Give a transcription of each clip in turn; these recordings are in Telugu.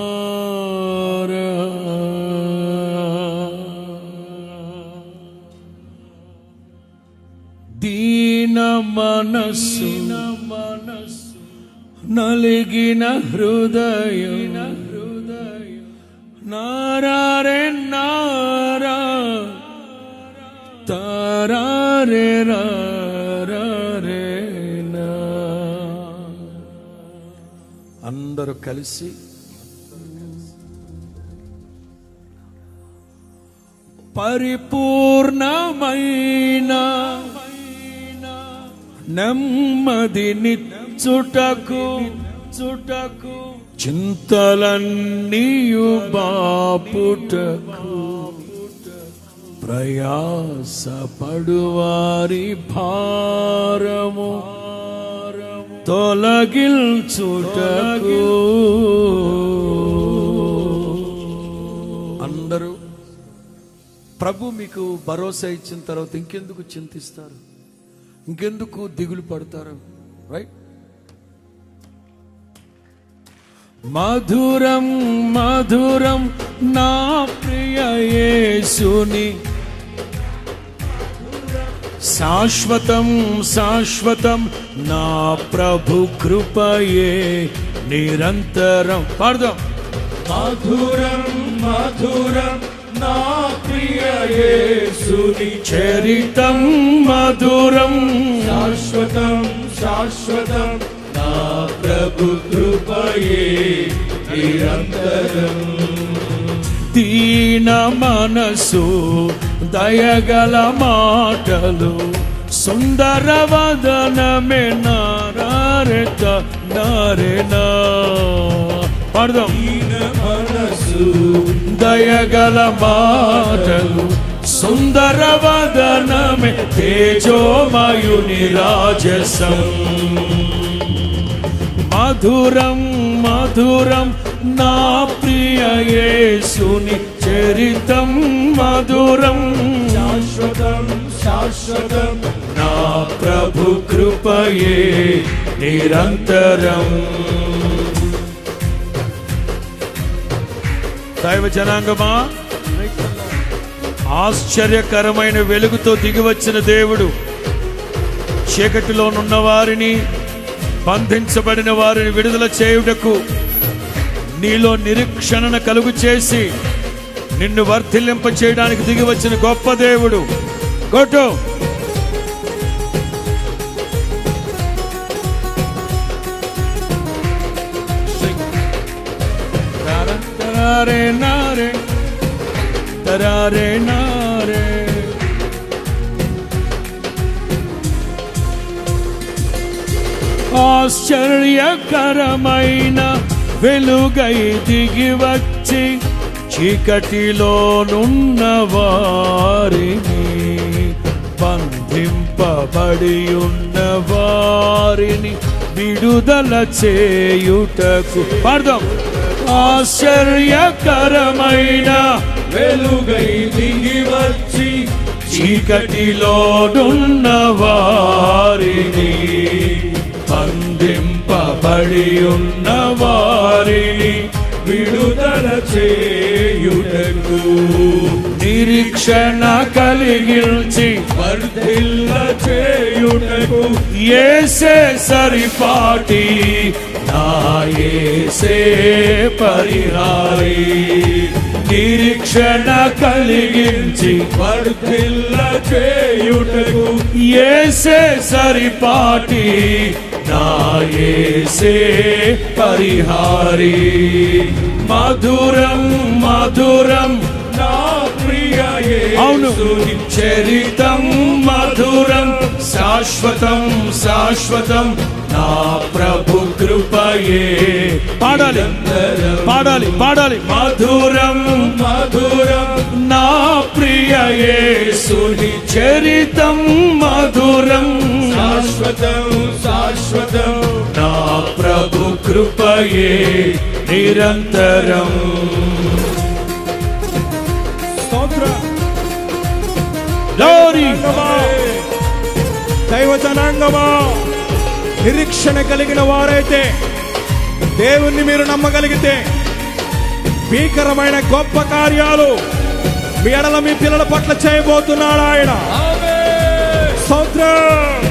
హార దీన మనస్సు మనస్సు నలిగిన హృదయ హృదయ నారారే నారా తారారే అందరూ కలిసి పరిపూర్ణమైన నెమ్మది నిచ్చుటకు చుటకు చింతలన్నీయు బాపుటకు ప్రయాస పడువారి భారము తొలగిల్చుటకు అందరూ ప్రభు మీకు భరోసా ఇచ్చిన తర్వాత ఇంకెందుకు చింతిస్తారు? ఇంకెందుకు దిగులు పడతారు? రైట్ మధురం మధురం నా ప్రియ యేసుని శాశ్వతం శాశ్వతం నా ప్రభు కృపయే నిరంతరం. పాడదాం. మధురం మధురం నా ప్రియ యేసుని చరితం మధురం. శాశ్వతం శాశ్వతం నా ప్రభు కృపయే నిరంతరం. దీన మనసు దయగల మాటలు సుందర వదనమే నారెత నారెనా? పాడదాం. మనసు దయగల మాటలు సుందర వదనమే తేజోమయుని రాజసం. మధురం మధురం నా ప్రియ యేసుని చరితం మధురం. శాశ్వతం. నా ప్రభు కృపయే నిరంతరం. దైవ జనాంగమా? ఆశ్చర్యకరమైన వెలుగుతో దిగివచ్చిన దేవుడు. చీకటిలోనున్న వారిని బంధించబడిన వారిని విడుదల చేయుటకు నీలో నిరీక్షణను కలుగు చేసి నిన్ను వర్ధిల్లింప చేయడానికి దిగి వచ్చిన గొప్ప దేవుడు. కొట్టు తరారే నారే. తరారే నారే. ఆశ్చర్యకరమైన వెలుగై దిగి వచ్చి చీకటిలో నున్న వారి బంధింపబడి ఉన్న వారిని విడుదల చేయుటకు పాడదాం. ఆశ్చర్యకరమైన వెలుగై దిగి వచ్చి చీకటిలోనున్న వారిని బంధింపబడి ఉన్న వారిని విడుదల చేయుటకు నిరీక్షణ కలిగించి వర్ధిల్ల చేయుటకు ఏసే సరిపాటి నా ఏసే పరిహారి. నిరీక్షణ కలిగించి వర్ధిల్ల చేయుటకు ఏసే సరిపాటి నా ఏసే పరిహారి. మధురం మధురం అవును. చరితం మధురం శాశ్వతం శాశ్వతం నా ప్రభు కృపయే. పాడాలి. పాడాలి పాడాలి. మధురం మధురం నా ప్రియ యేసుని చరితం మధురం శాశ్వతం శాశ్వతం నా ప్రభు కృపయే. నిరంతరం Glory. దైవ జనాంగమా నిరీక్షణ కలిగిన వారైతే దేవుణ్ణి మీరు నమ్మగలిగితే భీకరమైన గొప్ప కార్యాలు మీ ఎడల మీ పిల్లల పట్ల చేయబోతున్నాడు ఆయన. స్తోత్రం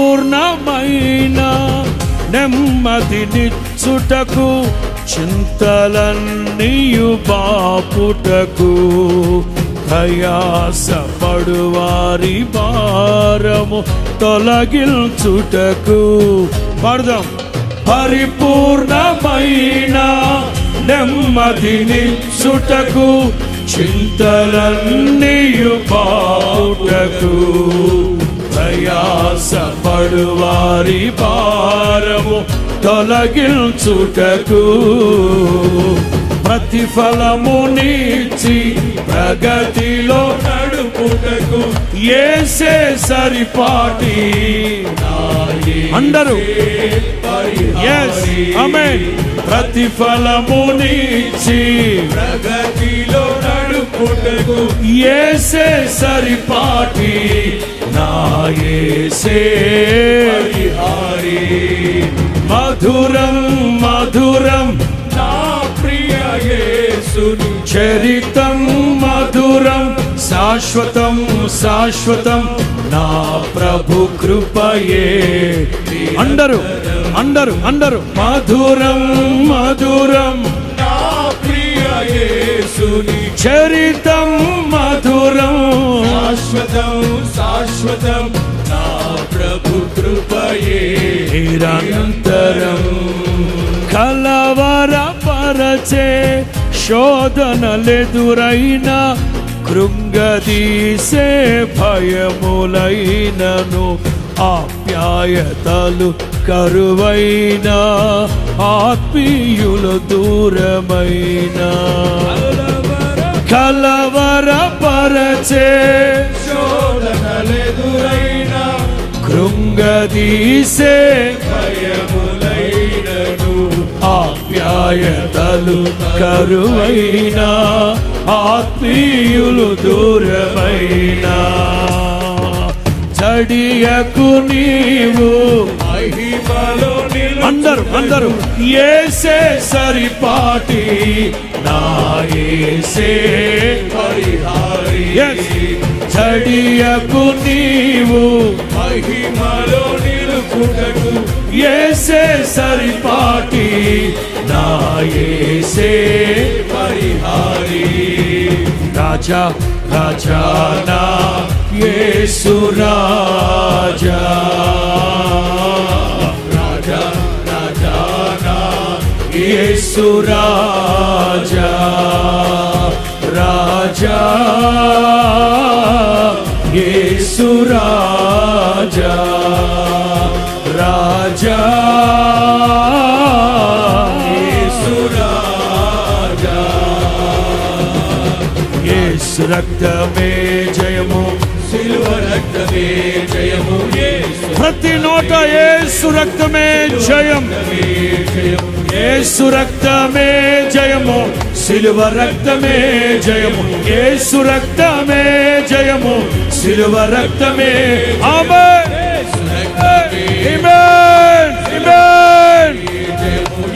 పరిపూర్ణమైన నెమ్మదినిచ్చుటకు చింతలన్నీయు బాపుటకు. ప్రయాసపడువారి భారము తొలగిల్చుటకు పడదాం. పరిపూర్ణమైన నెమ్మదిని నెమ్మదినిచ్చుటకు చింతలన్నీయు బాపుటకు ప్రయాసపడువారి భారము తొలగించుటకు ప్రతిఫలము నీచి ప్రగతిలో నడుపుటకు ఏసే సరిపాటి అందరూ. నీచి ప్రగతిలో నడుపుటకు ఏసే సరిపాటి హరి మధురం మధురం. నా ప్రియసుని చరితం మధురం శాశ్వతం శాశ్వతం. నా ప్రభు కృపయే. అందరు అందరు అందరు. మధురం మధురం. నా ప్రియసుని చరితం మధురం. శాశ్వతం శాశ్వతం. నా ప్రభు కృపయే. నిరంతరం కలవరపరచే శోధనలెదురైన కృంగదీసే భయములైనను ఆప్యాయతలు కరువైన ఆత్మీయులు దూరమైన. కలవరపరచే శోధనలెదురైన కృంగదీసే భయములైనను ఆప్యాయతలు కరువైన ఆత్మీయులు దూరమైన చడియకు నీవు మహిమలో అందరు అందరు ఏసే సరిపాటి నా ఏసే పరిహారి. చడియకు నీవు మహిమలో నిలుపుటకు ఏసే సరిపాటి నా ఏసే పరిహారి. రాజా రాజా నా యేసు రాజా. రాజా రాజా నా యేసు రాజా. రాజా రాజా రాజా యేసు రక్తమే జయము సిలువ రక్తమే జయము ప్రతి నోట యేసు రక్తమే జయం. యేసు రక్తమే జయము సిలువ రక్తమే జయము యేసు రక్తమే సిలువ రక్తమే. ఆమెన్. ఆమెన్ ఆమెన్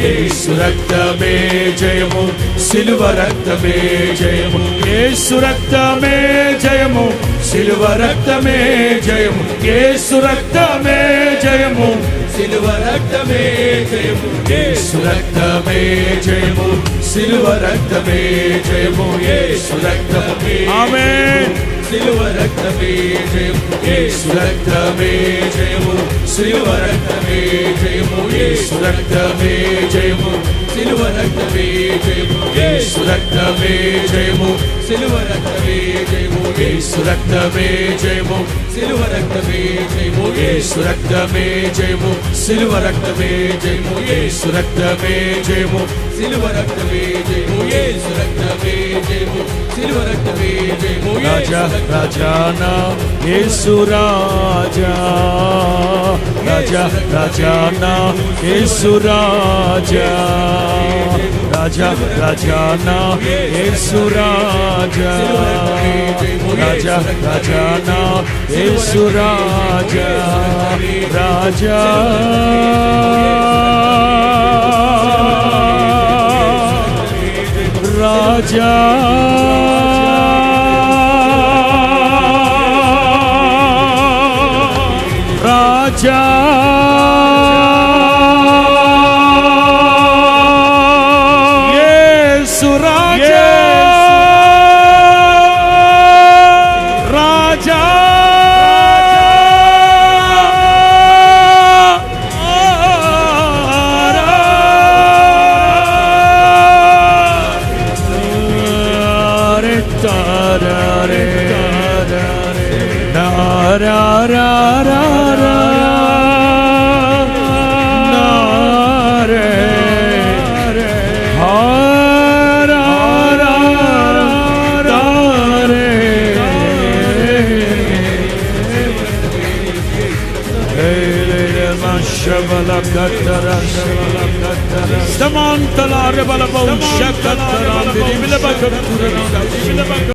యేసు రక్తమే జయము సిలువ రక్తమే జయము. యేసు రక్తమే జయము సిలువ రక్తమే జయము. యేసు రక్తమే జయము సిలువ రక్తమే జయము. యేసు రక్తమే జయము సిలువ రక్తమే జయము. యేసు రక్తమే ఆమేన్. సిలువ రక్తమే జయము యేసు రక్తమే జయము సిలువ రక్తమే జయము యేసు రక్తమే జయము సిలువ రక్తమే జయము యేసు రక్తమే జయము సిలువ రక్తమే జయము యేసు రక్తమే జయము. సిలువ రక్తమే జయము యేసు రక్తమే జయము. సిలువ రక్తమే జయము యేసు రక్తమే జయము. సిలువ రక్తమే జయము యేసు రక్తమే జయము. సిలువ రక్తమే జయము రాజా రాజానా యేసు రాజా. రాజా రాజానా యేసు రాజా. రాజా రాజా నా యేసు రాజా. రాజా రాజా నా యేసు రాజా. రాజా. రాజా. రాజా